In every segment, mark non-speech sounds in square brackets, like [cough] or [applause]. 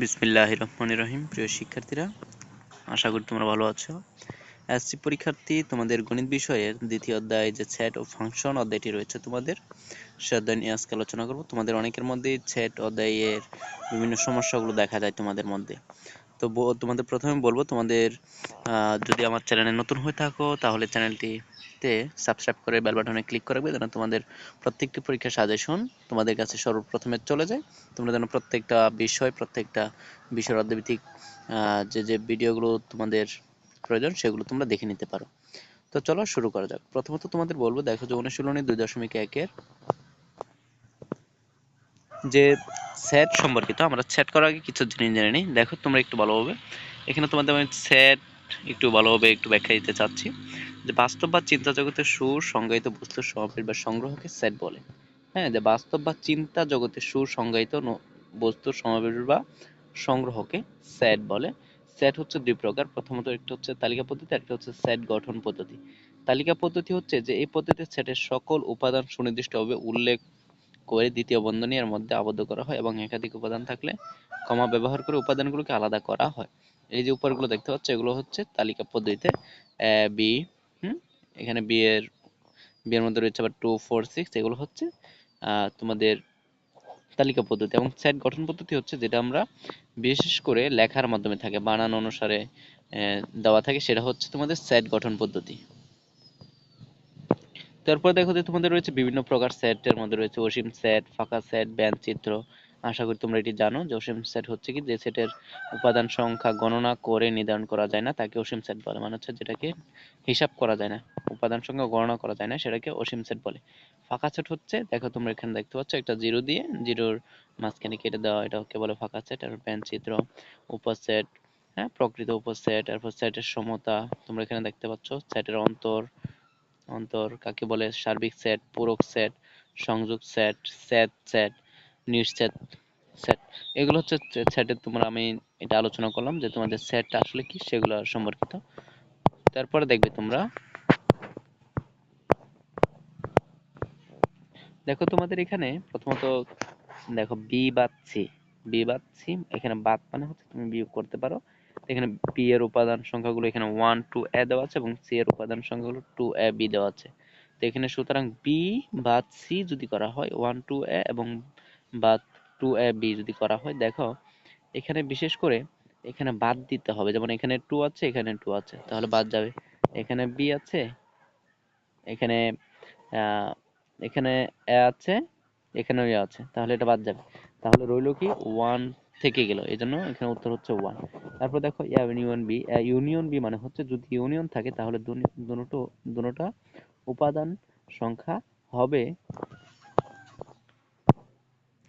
বিসমিল্লাহ রহমান রহিম প্রিয় শিক্ষার্থীরা, আশা করি তোমরা ভালো আছো। এসসি পরীক্ষার্থী, তোমাদের গণিত বিষয়ের দ্বিতীয় অধ্যায় যে সেট ও ফাংশন অধ্যায়টি রয়েছে তোমাদের, সে অধ্যায় নিয়ে আজকে আলোচনা করব। তোমাদের অনেকের মধ্যে সেট অধ্যায়ের বিভিন্ন সমস্যাগুলো দেখা যায় তোমাদের মধ্যে। তো তোমাদের প্রথমে বলব, তোমাদের যদি আমার চ্যানেলে নতুন হয়ে থাকো, তাহলে চ্যানেলটিতে সাবস্ক্রাইব করে বেল বাটনে ক্লিক করবে যেন তোমাদের প্রত্যেকটি পরীক্ষার সাজেশন তোমাদের কাছে সর্বপ্রথমে চলে যায়। তোমরা যেন প্রত্যেকটা বিষয়, প্রত্যেকটা বিষয়ের অর্ধভিত্তিক যে যে ভিডিওগুলো তোমাদের প্রয়োজন, সেগুলো তোমরা দেখে নিতে পারো। তো চলো শুরু করা যাক। প্রথমত তোমাদের বলব, দেখো যে অনুশীলনী দুই দশমিক একের যে সেট সম্পর্কিত, আমরা সেট করার আগে কিছু জিনিস জেনে নিই। দেখো, তোমরা একটু ভালোভাবে, এখানে তোমাদের আমি সেট একটু ভালোভাবে একটু ব্যাখ্যা দিতে চাচ্ছি। বাস্তব বা চিন্তা জগতের সুর সংজ্ঞায়িত বস্তুর সমাবেশ বা সংগ্রহকে সেট বলে। হ্যাঁ যে বাস্তব বা চিন্তা জগতের সুর সংজ্ঞায়িত বস্তুর সমাবেশ বা সংগ্রহকে সেট বলে। সেট হচ্ছে দুই প্রকার। প্রথমত একটা হচ্ছে তালিকা পদ্ধতি একটা হচ্ছে সেট গঠন পদ্ধতি। তালিকা পদ্ধতি হচ্ছে যে এই পদ্ধতিতে সেটের সকল উপাদান সুনির্দিষ্টভাবে উল্লেখ করে দ্বিতীয় বন্ধনী এর মধ্যে আবদ্ধ করা হয় এবং একাধিক উপাদান থাকলে কমা ব্যবহার করে উপাদানগুলোকে আলাদা করা হয়। এই যে উপরগুলো দেখতে পাচ্ছ, এগুলো হচ্ছে তালিকা পদ্ধতিতে বি হুম এখানে বি এর বি এর মধ্যে রয়েছে আবার টু ফোর সিক্স এগুলো হচ্ছে তোমাদের তালিকা পদ্ধতি এবং সেট গঠন পদ্ধতি হচ্ছে যেটা আমরা বিশেষ করে লেখার মাধ্যমে থাকে, বানান অনুসারে দেওয়া থাকে, সেটা হচ্ছে তোমাদের সেট গঠন পদ্ধতি। তারপর দেখো যে তোমাদের রয়েছে বিভিন্ন প্রকার সেটের মধ্যে রয়েছে অসীম সেট ফাঁকা সেট ব্যান্ড চিত্র আশা করি তোমরা এটি জানো যে অসীম সেট হচ্ছে কি যে সেটের উপাদান সংখ্যা গণনা করে নির্ধারণ করা যায় না, তাকে অসীম সেট বলে। মানে হচ্ছে যেটাকে হিসাব করা যায় না, উপাদান সংখ্যা গণনা করা যায় না, সেটাকে অসীম সেট বলে। ফাঁকা সেট হচ্ছে, দেখো তোমরা এখানে দেখতে পাচ্ছ, একটা জিরো দিয়ে জিরোর মাঝখানে কেটে দেওয়া এটাকে বলে ফাঁকা সেট, আর ব্যান্ড চিত্র উপসেট হ্যাঁ প্রকৃত উপসেট তারপর সেটের সমতা, তোমরা এখানে দেখতে পাচ্ছ, সেটের অন্তর অন্তর কাকে বলে, সার্বিক সেট, পূরক সেট, সংযোগ সেট সেট সেট, নির্সেট সেট এগুলো হচ্ছে সেটের তোমরা, আমি এটা আলোচনা করলাম যে তোমাদের সেটটা আসলে কি, সেগুলো সম্পর্কিত। তারপরে দেখবে তোমরা, দেখো তোমাদের এখানে প্রথমত দেখো বি বাদ সি বি বাদ সি এখানে বাদ মানে হচ্ছে তুমি বিয়োগ করতে পারো। এখানে বি এর উপাদান সংখ্যাগুলো এখানে ওয়ান টু এ দেওয়া আছে এবং সি এর উপাদান সংখ্যাগুলো টু এ বি দেওয়া আছে। তো এখানে সুতরাং বি বাদ সি যদি করা হয় ওয়ান টু এ এবং বাদ টু এ বি যদি করা হয়, দেখো, এখানে বিশেষ করে এখানে বাদ দিতে হবে। যেমন এখানে টু আছে, এখানে টু আছে, তাহলে বাদ যাবে। এখানে বি আছে, এখানে এখানে এ আছে এখানেও এ আছে, তাহলে এটা বাদ যাবে। তাহলে রইল কি ওয়ান থেকে গেল। এই জন্য এখানে উত্তর হচ্ছে ওয়ান তারপর দেখো ইউনিয়ন বি ইউনিয়ন বি মানে হচ্ছে যদি ইউনিয়ন থাকে, তাহলে দুটো দুটোটা উপাদান সংখ্যা হবে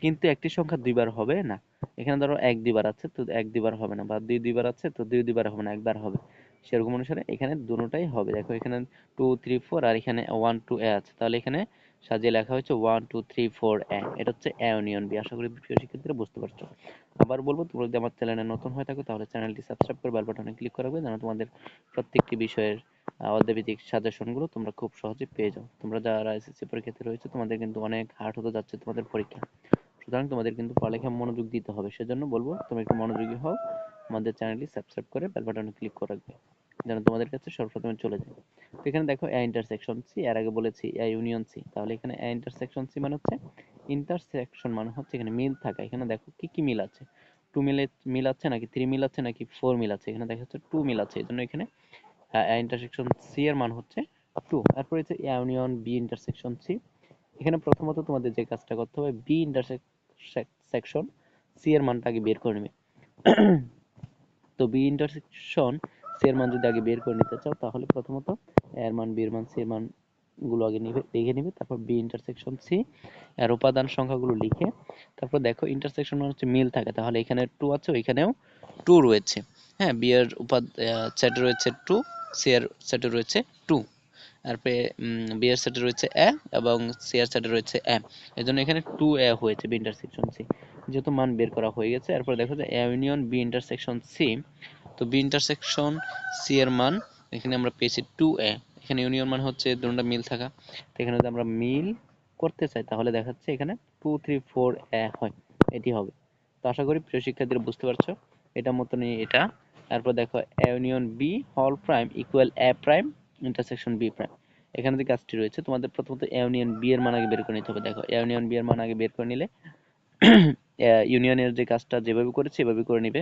কিন্তু একটি সংখ্যা দুইবার হবে না। এখানে ধরো এক দুইবার আছে, তো এক দুইবার হবে না বা দুই দুইবার আছে, তো দুই দুইবার হবে না, একবার হবে। সেরকম অনুসারে এখানে দুটোটাই হবে। দেখো এখানে টু থ্রি ফোর আর এখানে ওয়ান টু এ আছে। তাহলে এখানে সাজিয়ে লেখা হয়েছে one two three four A এটা হচ্ছে এ ইউনিয়ন বি আশা করি প্রিয় শিক্ষার্থীরা বুঝতে পারছ। আবার বলব, তোমরা যদি আমার চ্যানেলে নতুন হয়ে থাকো, তাহলে চ্যানেলটি সাবস্ক্রাইব করে বেল বাটনে ক্লিক করে রাখবে, যেন তোমাদের প্রত্যেকটি বিষয়ের অর্ধভিত্তিক সাজেশনগুলো তোমরা খুব সহজে পেয়ে যাও। তোমরা যারা এসএসসি পরীক্ষাতে রয়েছে, তোমাদের কিন্তু অনেক হার্ড হতে যাচ্ছে তোমাদের পরীক্ষা। সুতরাং তোমাদের কিন্তু পড়ালেখা মনোযোগ দিতে হবে। সেজন্য বলব, তুমি একটু মনোযোগী হও, আমাদের চ্যানেলটি সাবস্ক্রাইব করে বেল বাটনে ক্লিক করে রাখবে, যেন তোমাদের কাছে সর্বপ্রথমে চলে যায়। তো এখানে দেখো এ ইন্টারসেকশন সি এর আগে বলেছি এ ইউনিয়ন সি তাহলে এখানে এ ইন্টারসেকশন সি মানে হচ্ছে ইন্টারসেকশন মানে হচ্ছে এখানে মিল থাকা। এখানে দেখো কি কি মিল আছে? টু মিলে, মিল আছে নাকি থ্রি মিল আছে নাকি ফোর মিল আছে? এখানে দেখা যাচ্ছে টু মিল আছে এই জন্য এখানে ইন্টারসেকশন সি এর মান হচ্ছে টু তারপরে হচ্ছে A union B intersection C এখানে প্রথমত তোমাদের যে কাজটা করতে হবে বি ইন্টারসেকশন সি এর মানটা আগে বের করে নেবে। তো বি ইন্টারসেকশন সি এর মান যদি আগে বের করে নিতে চাও, তাহলে প্রথমত এর মান বি এর মান সি এর মানগুলো আগে নিবে লিখে নিবে, তারপর বি ইন্টারসেকশন সি এর উপাদান সংখ্যাগুলো লিখে, তারপর দেখো ইন্টারসেকশন মানে হচ্ছে মিল থাকে, তাহলে এখানে টু আছে, ওইখানেও টু রয়েছে। হ্যাঁ বি এর উপাদ সেটে রয়েছে টু সি এর সেটে রয়েছে টু তারপরে বি সেটে রয়েছে এ এবং সি সেটে রয়েছে এ এই জন্য এখানে টু এ হয়েছে বি ইন্টারসেকশন সি যেহেতু মান বের করা হয়ে গেছে, এরপর দেখো যে A union B intersection C তো বি ইন্টারসেকশন সি এর মান এখানে আমরা পেয়েছি টু এ এখানে ইউনিয়ন মান হচ্ছে দুটোটা মিল থাকা। তো এখানে যদি আমরা মিল করতে চাই, তাহলে দেখাচ্ছে এখানে টু থ্রি ফোর এ হয়। এটি হবে। তো আশা করি প্রিয় শিক্ষার্থীরা বুঝতে পারছ এটা মতনই এটা। তারপর দেখো ইউনিয়ন বি হল prime equal A prime intersection B prime এখানে যে কাজটি রয়েছে, তোমাদের প্রথমত ইউনিয়ন বি এর মান আগে বের করে নিতে হবে। দেখো ইউনিয়ন বি এর মান আগে বের করে নিলে [clears throat] ইউনিয়নের যে কাজটা যেভাবে করেছি, এভাবে করে নিবে।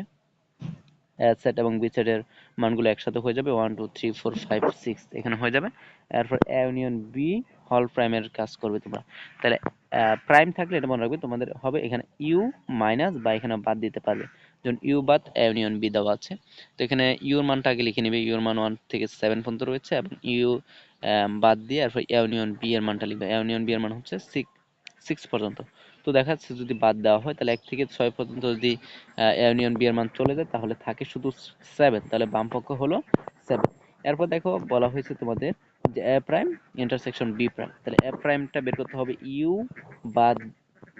সেট এবং বি সেটের মানগুলো একসাথে হয়ে যাবে। One two three four five six এখানে হয়ে যাবে। এরপর ইউনিয়ন বি হল প্রাইমের কাজ করবে তোমরা। তাহলে প্রাইম থাকলে এটা মনে রাখবে, তোমাদের হবে এখানে ইউ মাইনাস বা এখানে বাদ দিতে পারবে। যেমন ইউ বাদ ইউনিয়ন বি দেওয়া আছে। তো এখানে ইউর মানটা আগে লিখে নিবে, ইউর মান ওয়ান থেকে সেভেন পর্যন্ত রয়েছে এবং ইউ বাদ দিয়ে এরপর ইউনিয়ন বি এর মানটা লিখবে। ইউনিয়ন বি এর মান হচ্ছে সিক্স সিক্স পর্যন্ত। তো দেখা যাচ্ছে যদি বাদ দেওয়া হয়, তাহলে এক থেকে ছয় পর্যন্ত যদি ইউনিয়ন বি এর মান চলে যায়, তাহলে থাকে শুধু সেভেন তাহলে বাম পক্ষ হলো সেভেন এরপর দেখো বলা হয়েছে তোমাদের যে A prime intersection B prime তাহলে এ প্রাইমটা বের করতে হবে ইউ বাদ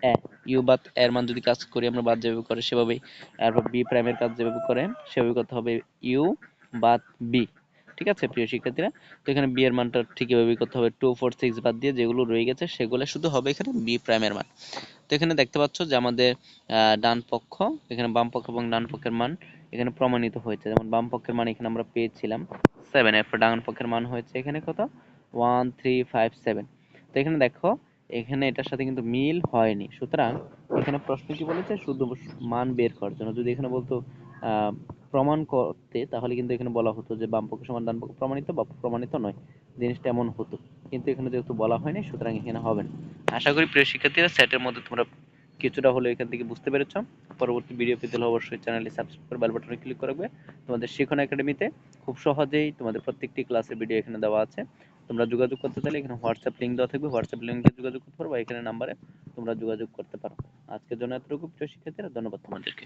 এ ইউ বাদ এর মান যদি কাজ করি, আমরা বাদ যেভাবে করে, সেভাবেই। এরপর বি প্রাইমের কাজ যেভাবে করে, সেভাবে করতে হবে ইউ বাদ বি। ঠিক আছে, প্রিয় শিক্ষার্থীরা? তো এখানে বি এর মানটা ঠিক এভাবেই করতে হবে। টু, ফোর, সিক্স বাদ দিয়ে যেগুলো রয়ে গেছে, সেগুলো শুধু হবে এখানে বি প্রাইমের মান। তো এখানে দেখতে পাচ্ছ যে আমাদের ডান পক্ষ, এখানে বাম পক্ষ এবং ডান পক্ষের মান এখানে প্রমাণিত হয়েছে। যেমন বাম পক্ষের মান এখানে আমরা পেয়েছিলাম সেভেন এরপর ডান পক্ষের মান হয়েছে এখানে কত? ওয়ান থ্রি ফাইভ সেভেন তো এখানে দেখো এখানে এটার সাথে কিন্তু মিল হয়নি। সুতরাং এখানে প্রশ্ন কি বলেছে? শুধু মান বের করার জন্য। যদি এখানে বলতো প্রমাণ করতে, তাহলে কিন্তু এখানে বলা হতো যে বাম পক্ষ সমান, ডান পক্ষ প্রমাণিত বা প্রমাণিত নয়। জিনিসটা এমন হতো। কিন্তু এখানে যেহেতু বলা হয়নি, সুতরাং এখানে হবে না। আশা করি প্রিয় শিক্ষার্থীরা, সেটের মধ্যে তোমরা কিছুটা হলেও এখান থেকে বুঝতে পেরেছ। পরবর্তী ভিডিও পেতে হলে অবশ্যই চ্যানেলটি সাবস্ক্রাইব করে বেল বাটনে ক্লিক করে রাখবে। তোমাদের শিখন একাডেমিতে খুব সহজেই তোমাদের প্রত্যেকটি ক্লাসের ভিডিও এখানে দেওয়া আছে। তোমরা যোগাযোগ করতে চাইলে এখানে হোয়াটসঅ্যাপ লিঙ্ক দেওয়া থাকবে। হোয়াটসঅ্যাপ লিঙ্কে যোগাযোগ করতে পারো বা এখানে নাম্বারে তোমরা যোগাযোগ করতে পারো। আজকের জন্য এতটুকু। প্রিয় শিক্ষার্থীরা, ধন্যবাদ তোমাদেরকে।